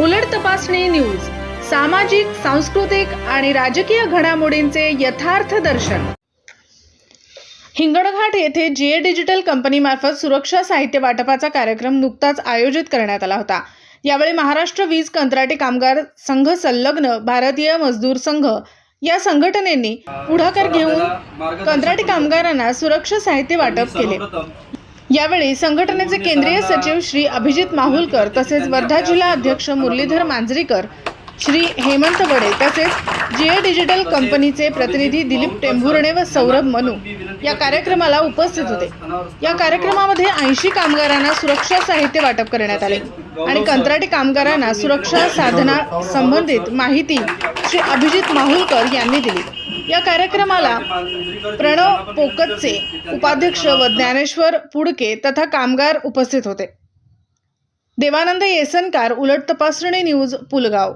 उलट तपासणी न्यूज सामाजिक सांस्कृतिक आणि राजकीय घडामोडींचे यथार्थ दर्शन. हिंगणघाट येथे जीए डिजिटल कंपनीमार्फत सुरक्षा साहित्य वाटपाचा कार्यक्रम नुकताच आयोजित करण्यात आला होता. यावेळी महाराष्ट्र वीज कंत्राटी कामगार संघ संलग्न भारतीय मजदूर संघ या संघटनेनी पुढाकार घेऊन कंत्राटी कामगारांना सुरक्षा साहित्य वाटप केले. यावेळी संघटनेचे केंद्रीय सचिव श्री अभिजित माहुलकर तसेच वर्धा जिल्हा अध्यक्ष मुरलीधर मांजरीकर श्री हेमंत बडे तसेच जिओ डिजिटल कंपनीचे प्रतिनिधी दिलीप टेंभुर्णे व सौरभ मनू या कार्यक्रमाला उपस्थित होते. या कार्यक्रमामध्ये ऐंशी कामगारांना सुरक्षा साहित्य वाटप करण्यात आले आणि कंत्राटी कामगारांना सुरक्षा साधना संबंधित माहिती श्री अभिजित माहुलकर यांनी दिली. या कार्यक्रमाला प्रणव पोकतचे उपाध्यक्ष व ज्ञानेश्वर पुडके तथा कामगार उपस्थित होते. देवानंद येसनकार उलट तपासणी न्यूज पुलगाव.